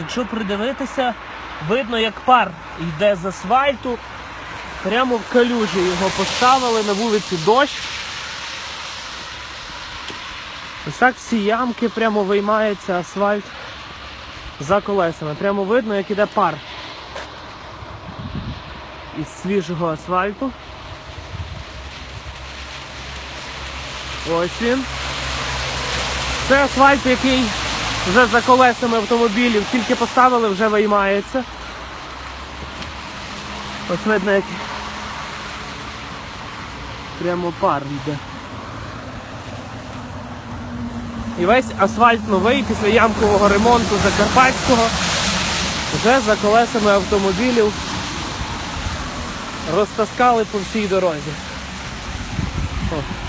якщо придивитися, видно, як пар йде з асфальту. Прямо в калюжі його поставили на вулиці дощ. Ось так всі ямки прямо виймається асфальт за колесами. Прямо видно, як іде пар із свіжого асфальту. Ось він. Це асфальт, який вже за колесами автомобілів, тільки поставили, вже виймається. Ось видно, як прямо пар йде. І весь асфальт новий після ямкового ремонту Закарпатського вже за колесами автомобілів розтаскали по всій дорозі. О.